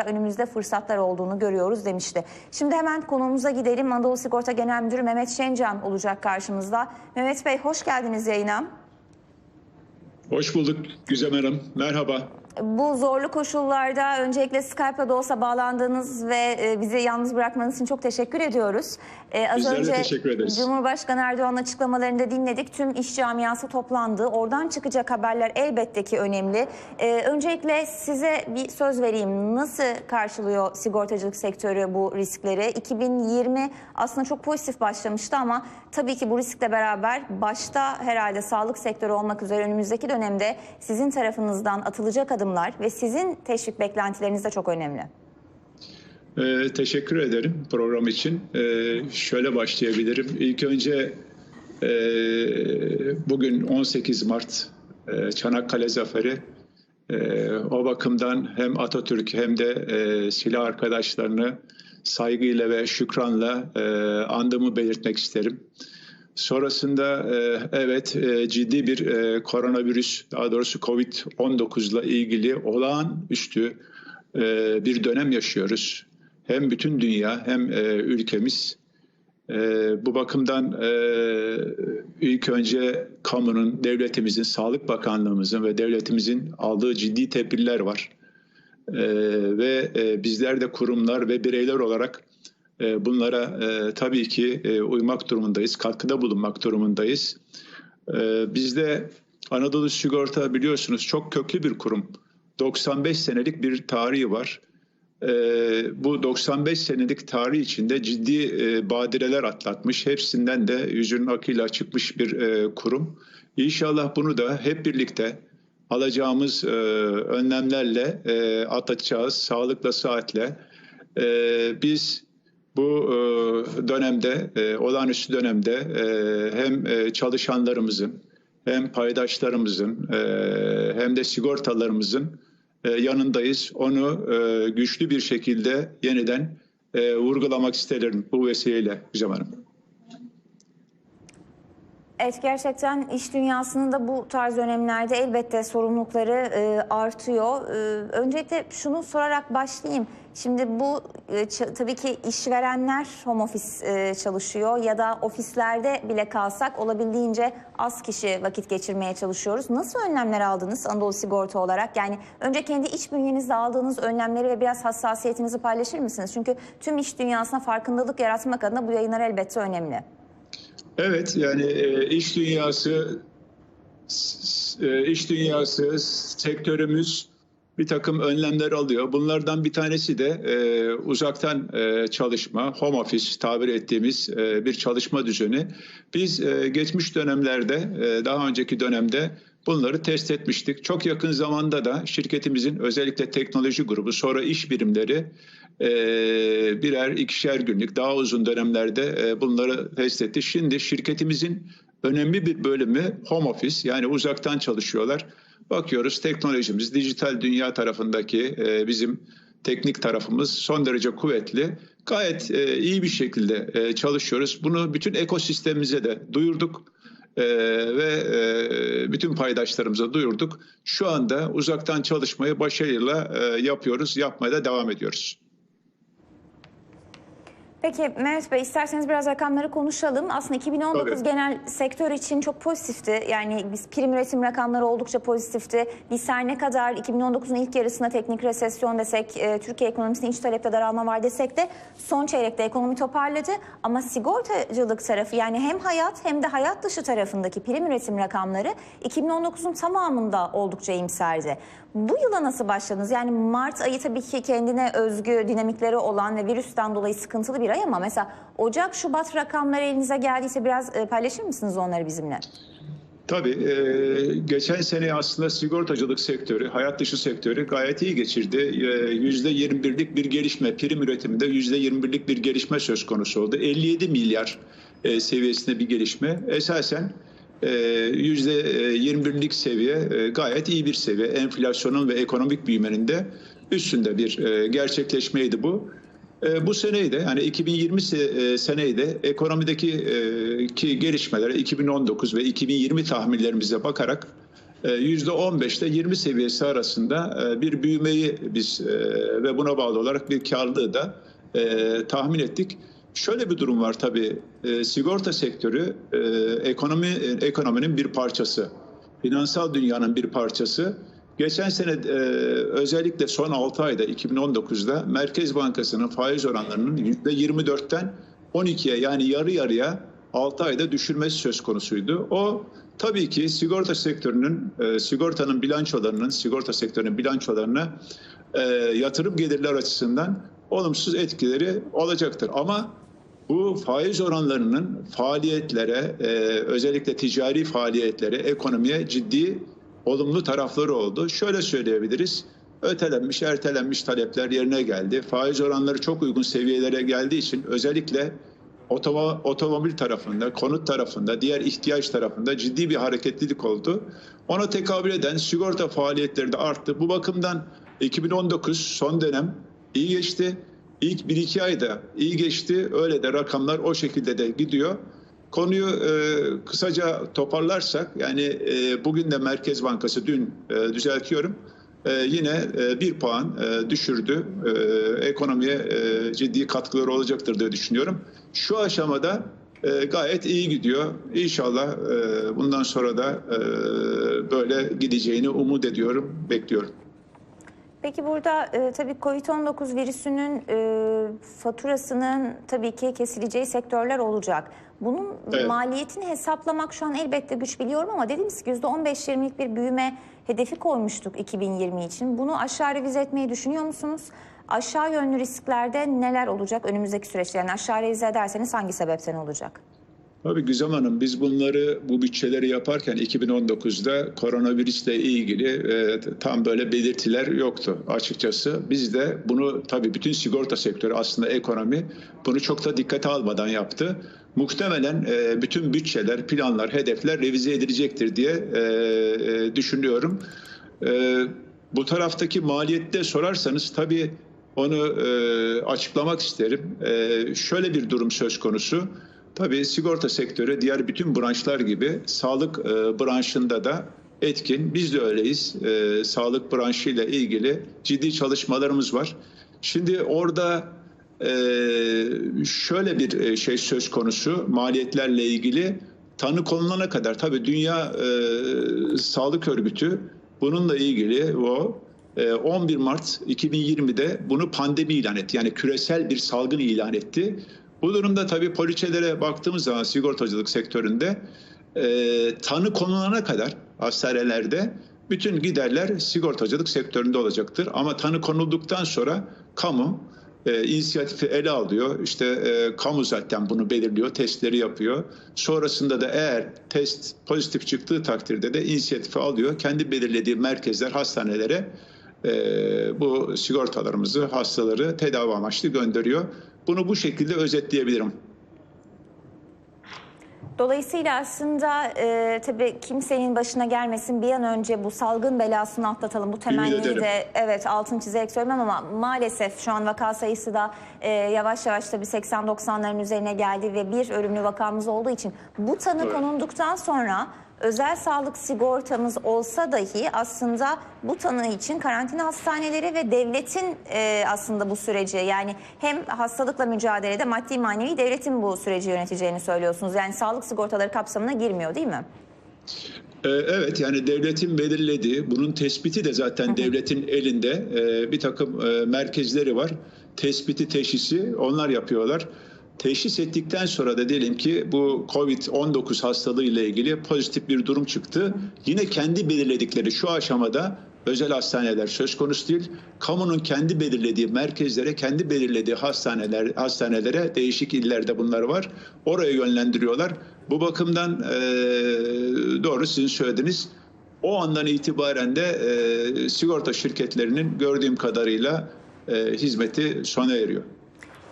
önümüzde fırsatlar olduğunu görüyoruz demişti. Şimdi hemen konumuza gidelim. Anadolu Sigorta Genel Müdürü Mehmet Şencan olacak karşımızda. Mehmet Bey hoş geldiniz yayına. Hoş bulduk Güzem Hanım. Merhaba. Bu zorlu koşullarda öncelikle Skype'la da olsa bağlandığınız ve e, bizi yalnız bırakmanız için çok teşekkür ediyoruz. Ee, az Bizler önce teşekkür ederiz. Cumhurbaşkanı Erdoğan'ın açıklamalarını da dinledik. Tüm iş camiası toplandı. Oradan çıkacak haberler elbette ki önemli. Ee, öncelikle size bir söz vereyim. Nasıl karşılıyor sigortacılık sektörü bu riskleri? 2020 aslında çok pozitif başlamıştı ama tabii ki bu riskle beraber başta herhalde sağlık sektörü olmak üzere önümüzdeki dönemde sizin tarafınızdan atılacak adımlar ve sizin teşvik beklentileriniz de çok önemli. Ee, teşekkür ederim program için. Ee, şöyle başlayabilirim. İlk önce e, bugün 18 Mart e, Çanakkale Zaferi. E, o bakımdan hem Atatürk hem de e, silah arkadaşlarını saygıyla ve şükranla e, andımı belirtmek isterim. Sonrasında e, evet e, ciddi bir e, koronavirüs daha doğrusu Covid-19 ile ilgili olağanüstü bir dönem yaşıyoruz. Hem bütün dünya hem ülkemiz. Bu bakımdan ilk önce kamunun, devletimizin, Sağlık Bakanlığımızın ve devletimizin aldığı ciddi tedbirler var. Ve bizler de kurumlar ve bireyler olarak bunlara e, tabii ki e, uymak durumundayız, katkıda bulunmak durumundayız. E, bizde Anadolu Sigorta biliyorsunuz çok köklü bir kurum. 95 senelik bir tarihi var. E, bu 95 senelik tarih içinde ciddi e, badireler atlatmış. Hepsinden de yüzünün akıyla çıkmış bir e, kurum. İnşallah bunu da hep birlikte alacağımız e, önlemlerle e, atlatacağız. Sağlıkla, saatle. E, biz bu e, dönemde, e, olağanüstü dönemde e, hem çalışanlarımızın hem paydaşlarımızın hem de sigortalarımızın yanındayız. Onu güçlü bir şekilde yeniden vurgulamak isterim bu vesileyle Güzem Hanım. Evet gerçekten iş dünyasının da bu tarz dönemlerde elbette sorumlulukları e, artıyor. E, öncelikle şunu sorarak başlayayım. Şimdi bu e, tabii ki işverenler home office e, çalışıyor ya da ofislerde bile kalsak olabildiğince az kişi vakit geçirmeye çalışıyoruz. Nasıl önlemler aldınız Anadolu Sigorta olarak? Yani önce kendi iç bünyenizde aldığınız önlemleri ve biraz hassasiyetinizi paylaşır mısınız? Çünkü tüm iş dünyasına farkındalık yaratmak adına bu yayınlar elbette önemli. Evet yani e, iş dünyası e, iş dünyası sektörümüz bir takım önlemler alıyor. Bunlardan bir tanesi de e, uzaktan e, çalışma, home office tabir ettiğimiz e, bir çalışma düzeni. Biz e, geçmiş dönemlerde, e, daha önceki dönemde bunları test etmiştik. Çok yakın zamanda da şirketimizin özellikle teknoloji grubu, sonra iş birimleri birer ikişer günlük daha uzun dönemlerde e, bunları test etti. Şimdi şirketimizin önemli bir bölümü home office yani uzaktan çalışıyorlar. Bakıyoruz teknolojimiz dijital dünya tarafındaki e, bizim teknik tarafımız son derece kuvvetli. Gayet e, iyi bir şekilde çalışıyoruz. Bunu bütün ekosistemimize de duyurduk e, ve e, bütün paydaşlarımıza duyurduk. Şu anda uzaktan çalışmayı başarıyla e, yapıyoruz, yapmaya da devam ediyoruz. Peki Mehmet Bey isterseniz biraz rakamları konuşalım. Aslında 2019 Tabii. genel sektör için çok pozitifti. Yani biz prim üretim rakamları oldukça pozitifti. Biz her ne kadar 2019'un ilk yarısında teknik resesyon desek, e, Türkiye ekonomisinde iç talepte daralma var desek de son çeyrekte ekonomi toparladı. Ama sigortacılık tarafı yani hem hayat hem de hayat dışı tarafındaki prim üretim rakamları 2019'un tamamında oldukça iyimserdi. Bu yıla nasıl başladınız? Yani Mart ayı tabii ki kendine özgü dinamikleri olan ve virüsten dolayı sıkıntılı bir ay ama mesela Ocak, Şubat rakamları elinize geldiyse biraz e, paylaşır mısınız onları bizimle? Tabii e, geçen sene aslında sigortacılık sektörü, hayat dışı sektörü gayet iyi geçirdi. E, Yüzde 21'lik bir gelişme, prim üretiminde yüzde 21'lik bir gelişme söz konusu oldu. 57 milyar e, seviyesinde bir gelişme. Esasen yüzde 21'lik seviye gayet iyi bir seviye. Enflasyonun ve ekonomik büyümenin de üstünde bir gerçekleşmeydi bu. E, bu seneyi de yani 2020 se- e, seneyi de ekonomideki e, ki gelişmelere 2019 ve 2020 tahminlerimize bakarak %15 ile 20 seviyesi arasında e, bir büyümeyi biz ve buna bağlı olarak bir karlılığı da tahmin ettik. Şöyle bir durum var tabii. Sigorta sektörü ekonomi ekonominin bir parçası. Finansal dünyanın bir parçası. Geçen sene özellikle son 6 ayda 2019'da Merkez Bankası'nın faiz oranlarının %24'ten 12'ye yani yarı yarıya 6 ayda düşürmesi söz konusuydu. O tabii ki sigorta sektörünün, e, sigortanın bilançolarının, sigorta sektörünün bilançolarına e, yatırım gelirler açısından olumsuz etkileri olacaktır. Ama bu faiz oranlarının faaliyetlere, e, özellikle ticari faaliyetlere, ekonomiye ciddi olumlu tarafları oldu. Şöyle söyleyebiliriz. Ötelenmiş, ertelenmiş talepler yerine geldi. Faiz oranları çok uygun seviyelere geldiği için özellikle otomobil tarafında, konut tarafında, diğer ihtiyaç tarafında ciddi bir hareketlilik oldu. Ona tekabül eden sigorta faaliyetleri de arttı. Bu bakımdan 2019 son dönem iyi geçti. İlk 1-2 ayda iyi geçti. Öyle de rakamlar o şekilde de gidiyor. Konuyu e, kısaca toparlarsak yani e, bugün de Merkez Bankası dün e, düzeltiyorum e, yine e, bir puan e, düşürdü. E, ekonomiye e, ciddi katkıları olacaktır diye düşünüyorum. Şu aşamada e, gayet iyi gidiyor. İnşallah e, bundan sonra da e, böyle gideceğini umut ediyorum, bekliyorum. Peki burada e, tabii COVID-19 virüsünün e, faturasının tabii ki kesileceği sektörler olacak. Bunun evet. maliyetini hesaplamak şu an elbette güç biliyorum ama dediğimiz gibi %15-20'lik bir büyüme hedefi koymuştuk 2020 için. Bunu aşağı revize etmeyi düşünüyor musunuz? Aşağı yönlü risklerde neler olacak önümüzdeki süreçte? Yani aşağı revize ederseniz hangi sebepten olacak? Tabii Güzem Hanım biz bunları bu bütçeleri yaparken 2019'da koronavirüsle ilgili e, tam böyle belirtiler yoktu açıkçası. Biz de bunu tabii bütün sigorta sektörü aslında ekonomi bunu çok da dikkate almadan yaptı. Muhtemelen e, bütün bütçeler, planlar, hedefler revize edilecektir diye e, e, düşünüyorum. E, bu taraftaki maliyette sorarsanız tabii onu e, açıklamak isterim. E, şöyle bir durum söz konusu. Tabii sigorta sektörü diğer bütün branşlar gibi sağlık e, branşında da etkin. Biz de öyleyiz. E, sağlık branşıyla ilgili ciddi çalışmalarımız var. Şimdi orada e, şöyle bir e, şey söz konusu maliyetlerle ilgili tanı konulana kadar tabii Dünya e, Sağlık Örgütü bununla ilgili o 11 e, Mart 2020'de bunu pandemi ilan etti. Yani küresel bir salgın ilan etti. Bu durumda tabii poliçelere baktığımız zaman sigortacılık sektöründe e, tanı konulana kadar hastanelerde bütün giderler sigortacılık sektöründe olacaktır. Ama tanı konulduktan sonra kamu e, inisiyatifi ele alıyor. İşte e, kamu zaten bunu belirliyor, testleri yapıyor. Sonrasında da eğer test pozitif çıktığı takdirde de inisiyatifi alıyor. Kendi belirlediği merkezler, hastanelere e, bu sigortalarımızı, hastaları tedavi amaçlı gönderiyor. Bunu bu şekilde özetleyebilirim. Dolayısıyla aslında e, tabii kimsenin başına gelmesin bir an önce bu salgın belasını atlatalım. Bu temenniyi de evet altın çizerek söylemem ama maalesef şu an vaka sayısı da e, yavaş yavaş tabii 80-90'ların üzerine geldi ve bir ölümlü vakamız olduğu için bu tanı evet. konunduktan sonra özel sağlık sigortamız olsa dahi aslında bu tanı için karantina hastaneleri ve devletin e, aslında bu süreci yani hem hastalıkla mücadelede maddi manevi devletin bu süreci yöneteceğini söylüyorsunuz. Yani sağlık sigortaları kapsamına girmiyor değil mi? E, evet yani devletin belirlediği bunun tespiti de zaten devletin elinde e, bir takım e, merkezleri var. Tespiti teşhisi onlar yapıyorlar. Teşhis ettikten sonra da diyelim ki bu COVID-19 hastalığı ile ilgili pozitif bir durum çıktı. Yine kendi belirledikleri şu aşamada özel hastaneler söz konusu değil. Kamunun kendi belirlediği merkezlere, kendi belirlediği hastaneler hastanelere değişik illerde bunlar var. Oraya yönlendiriyorlar. Bu bakımdan e, doğru sizin söylediğiniz o andan itibaren de e, sigorta şirketlerinin gördüğüm kadarıyla e, hizmeti sona eriyor.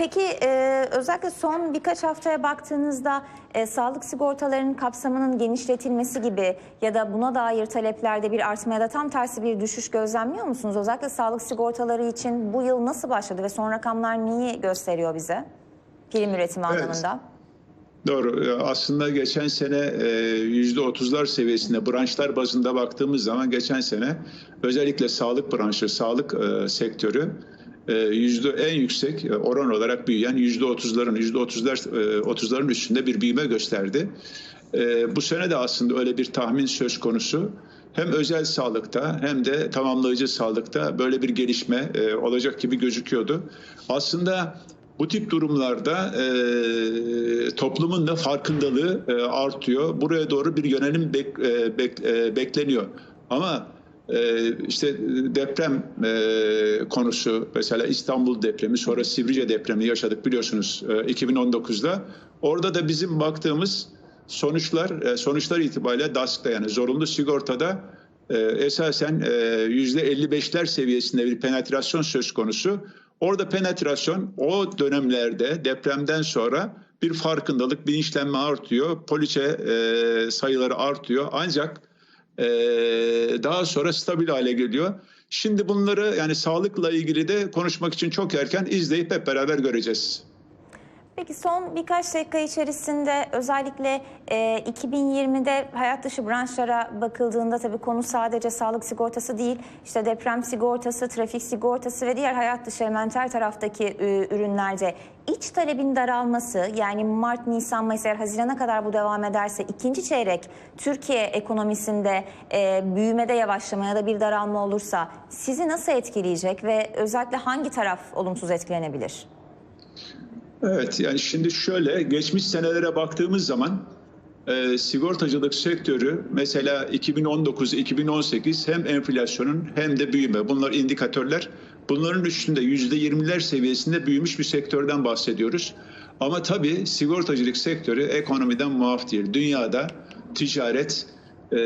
Peki e, özellikle son birkaç haftaya baktığınızda e, sağlık sigortalarının kapsamının genişletilmesi gibi ya da buna dair taleplerde bir artma ya da tam tersi bir düşüş gözlemliyor musunuz? Özellikle sağlık sigortaları için bu yıl nasıl başladı ve son rakamlar neyi gösteriyor bize prim üretimi evet. anlamında? Doğru. Ee, Aslında geçen sene e, yüzde otuzlar seviyesinde branşlar bazında baktığımız zaman geçen sene özellikle sağlık branşı, sağlık e, sektörü e, yüzde en yüksek e, oran olarak büyüyen yüzde otuzların, yüzde e, otuzların üstünde bir büyüme gösterdi. E, Bu sene de aslında öyle bir tahmin söz konusu. Hem özel sağlıkta hem de tamamlayıcı sağlıkta böyle bir gelişme e, olacak gibi gözüküyordu. Aslında bu tip durumlarda e, toplumun da farkındalığı e, artıyor. Buraya doğru bir yönelim bek, e, bek, e, bekleniyor. Ama e, işte deprem e, konusu mesela İstanbul depremi sonra Sivrice depremi yaşadık biliyorsunuz e, 2019'da. Orada da bizim baktığımız sonuçlar e, sonuçlar itibariyle DASK'ta yani zorunlu sigortada e, esasen e, yüzde 55'ler seviyesinde bir penetrasyon söz konusu. Orada penetrasyon o dönemlerde depremden sonra bir farkındalık, bilinçlenme artıyor, poliçe e, sayıları artıyor. Ancak e, daha sonra stabil hale geliyor. Şimdi bunları yani sağlıkla ilgili de konuşmak için çok erken izleyip hep beraber göreceğiz. Peki son birkaç dakika içerisinde özellikle e, 2020'de hayat dışı branşlara bakıldığında tabii konu sadece sağlık sigortası değil. işte deprem sigortası, trafik sigortası ve diğer hayat dışı elementer taraftaki e, ürünlerde iç talebin daralması yani Mart, Nisan, Mayıs eğer Haziran'a kadar bu devam ederse ikinci çeyrek Türkiye ekonomisinde e, büyümede yavaşlama ya da bir daralma olursa sizi nasıl etkileyecek ve özellikle hangi taraf olumsuz etkilenebilir? Evet yani şimdi şöyle geçmiş senelere baktığımız zaman e, sigortacılık sektörü mesela 2019-2018 hem enflasyonun hem de büyüme bunlar indikatörler. Bunların üstünde %20'ler seviyesinde büyümüş bir sektörden bahsediyoruz. Ama tabii sigortacılık sektörü ekonomiden muaf değil. Dünyada ticaret e,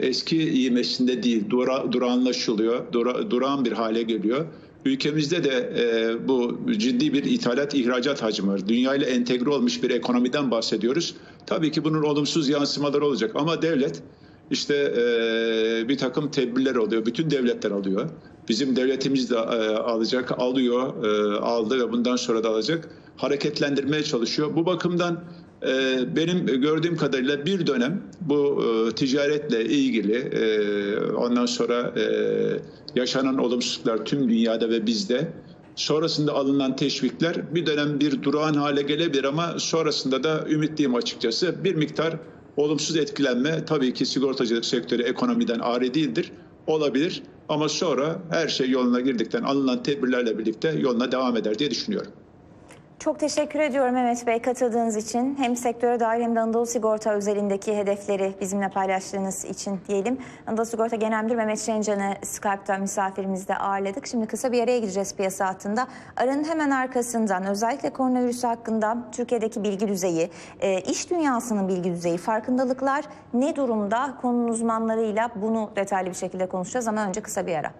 eski ivmesinde değil, dura, durağanlaşılıyor, dura, durağan bir hale geliyor. Ülkemizde de e, bu ciddi bir ithalat ihracat hacmi var. Dünya ile entegre olmuş bir ekonomiden bahsediyoruz. Tabii ki bunun olumsuz yansımaları olacak ama devlet işte e, bir takım tedbirler oluyor. Bütün devletler alıyor. Bizim devletimiz de e, alacak, alıyor, e, aldı ve bundan sonra da alacak. Hareketlendirmeye çalışıyor. Bu bakımdan benim gördüğüm kadarıyla bir dönem bu e, ticaretle ilgili e, ondan sonra e, yaşanan olumsuzluklar tüm dünyada ve bizde sonrasında alınan teşvikler bir dönem bir durağan hale gelebilir ama sonrasında da ümitliyim açıkçası bir miktar olumsuz etkilenme tabii ki sigortacılık sektörü ekonomiden ari değildir olabilir ama sonra her şey yoluna girdikten alınan tedbirlerle birlikte yoluna devam eder diye düşünüyorum. Çok teşekkür ediyorum Mehmet Bey katıldığınız için. Hem sektöre dair hem de Anadolu Sigorta özelindeki hedefleri bizimle paylaştığınız için diyelim. Anadolu Sigorta Genel Müdürü Mehmet Şencan'ı Skype'ta misafirimizde ağırladık. Şimdi kısa bir araya gideceğiz piyasa hattında. Aranın hemen arkasından özellikle koronavirüsü hakkında Türkiye'deki bilgi düzeyi, e, iş dünyasının bilgi düzeyi, farkındalıklar ne durumda? Konunun uzmanlarıyla bunu detaylı bir şekilde konuşacağız ama önce kısa bir ara.